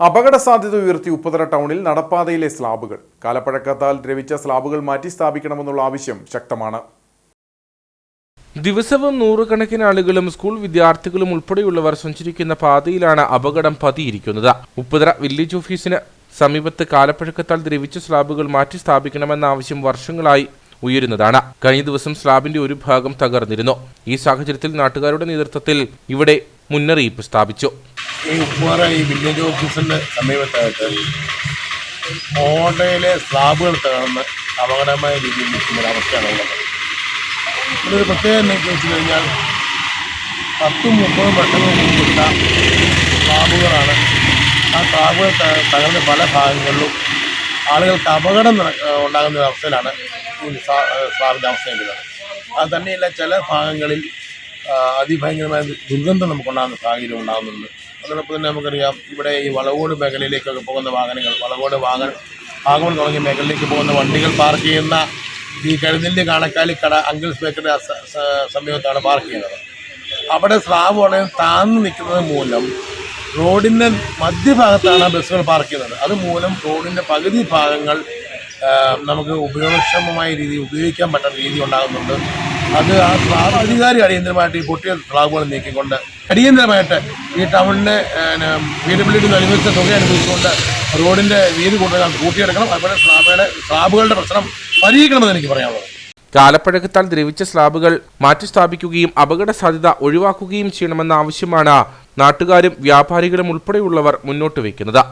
അപകട സാധ്യത ഉയർത്തി ഉപ്പുതറ ടൗണിൽ നടപ്പാതയിലെ സ്ലാബുകൾ. കാലപ്പഴക്കത്താൽ ദ്രവിച്ച സ്ലാബുകൾ മാറ്റി സ്ഥാപിക്കണമെന്നുള്ള ആവശ്യം ശക്തമാണ്. ദിവസവും നൂറുകണക്കിന് ആളുകളും സ്കൂൾ വിദ്യാർത്ഥികളും ഉൾപ്പെടെയുള്ളവർ സഞ്ചരിക്കുന്ന പാതയിലാണ് അപകടം പതിയിരിക്കുന്നത്. ഉപ്പുതറ വില്ലേജ് ഓഫീസിന് സമീപത്ത് കാലപ്പഴക്കത്താൽ ദ്രവിച്ച സ്ലാബുകൾ മാറ്റി സ്ഥാപിക്കണമെന്ന ആവശ്യം വർഷങ്ങളായി ഉയരുന്നതാണ്. കഴിഞ്ഞ ദിവസം സ്ലാബിന്റെ ഒരു ഭാഗം തകർന്നിരുന്നു. ഈ സാഹചര്യത്തിൽ നാട്ടുകാരുടെ നേതൃത്വത്തിൽ ഇവിടെ മുന്നറിയിപ്പ് സ്ഥാപിച്ചു. ഈ ഉപ്പുപാറ ഈ വില്ലേജ് ഓഫീസിന്റെ സമീപത്തായിട്ട് ഓടയിലെ സ്ലാബുകൾ തകർന്ന് അപകടമായ രീതിയിൽ നിൽക്കുന്ന ഒരു അവസ്ഥയാണ് ഉള്ളത്. ഇതൊരു പ്രത്യേകത എന്താണെന്ന് വെച്ച് കഴിഞ്ഞാൽ പത്തും മുപ്പതും വർഷങ്ങൾ മുമ്പുള്ള സ്ലാബുകളാണ് ആ സ്ലാബുകൾ തകർന്ന പല ഭാഗങ്ങളിലും ആളുകൾക്ക് അപകടം ഉണ്ടാകുന്ന ഒരു അവസ്ഥയിലാണ് ഈ സ്ലാബിന്റെ അവസ്ഥ നിൽക്കുന്നത് അത് തന്നെയല്ല ചില ഭാഗങ്ങളിൽ അതിഭയങ്കരമായ ദുർഗന്ധം നമുക്കുണ്ടാകുന്ന സാഹചര്യം ഉണ്ടാകുന്നുണ്ട്. അതോടൊപ്പം തന്നെ നമുക്കറിയാം ഇവിടെ ഈ വളവോട് മേഖലയിലേക്കൊക്കെ പോകുന്ന വാഹനങ്ങൾ വളവോട് വാഹന വാഗമൺ തുടങ്ങിയ മേഖലയിലേക്ക് പോകുന്ന വണ്ടികൾ പാർക്ക് ചെയ്യുന്ന ഈ കഴുതിന്റെ കാണക്കാലി കട അങ്കിൾസ് ബേക്കറി സമീപത്താണ് പാർക്ക് ചെയ്യുന്നത്. അവിടെ സ്ലാബ് ഉടനെ താഴ്ന്നു നിൽക്കുന്നത് മൂലം റോഡിന്റെ മധ്യഭാഗത്താണ് ബസ്സുകൾ പാർക്ക് ചെയ്യുന്നത്. അതുമൂലം റോഡിന്റെ പകുതി ഭാഗങ്ങൾ നമുക്ക് ഉപയോഗക്ഷമമായ രീതിയിൽ ഉപയോഗിക്കാൻ പറ്റുന്ന രീതി ഉണ്ടാകുന്നുണ്ട്. അത് ആ സ്ലാബ് അധികാരി അടിയന്തരമായിട്ട് ഈ പൊട്ടിയ സ്ലാബുകൾ നീക്കിക്കൊണ്ട് അടിയന്തരമായിട്ട് ഈ ടൗണിന് പി ഡബ്ല്യു ഡി അനുവദിച്ച തുക അനുവദിച്ചുകൊണ്ട് റോഡിന്റെ വീതി കൂടുതൽ കൂട്ടിയെടുക്കണം. അതുപോലെ സ്ലാബുകളുടെ സ്ലാബുകളുടെ പ്രശ്നം പരിഹരിക്കണമെന്ന് എനിക്ക് പറയാനുള്ളത്. കാലപ്പഴക്കത്താൽ ദ്രവിച്ച സ്ലാബുകൾ മാറ്റിസ്ഥാപിക്കുകയും അപകട സാധ്യത ഒഴിവാക്കുകയും ചെയ്യണമെന്ന ആവശ്യമാണ് നാട്ടുകാരും വ്യാപാരികളും ഉൾപ്പെടെയുള്ളവർ മുന്നോട്ട് വയ്ക്കുന്നത്.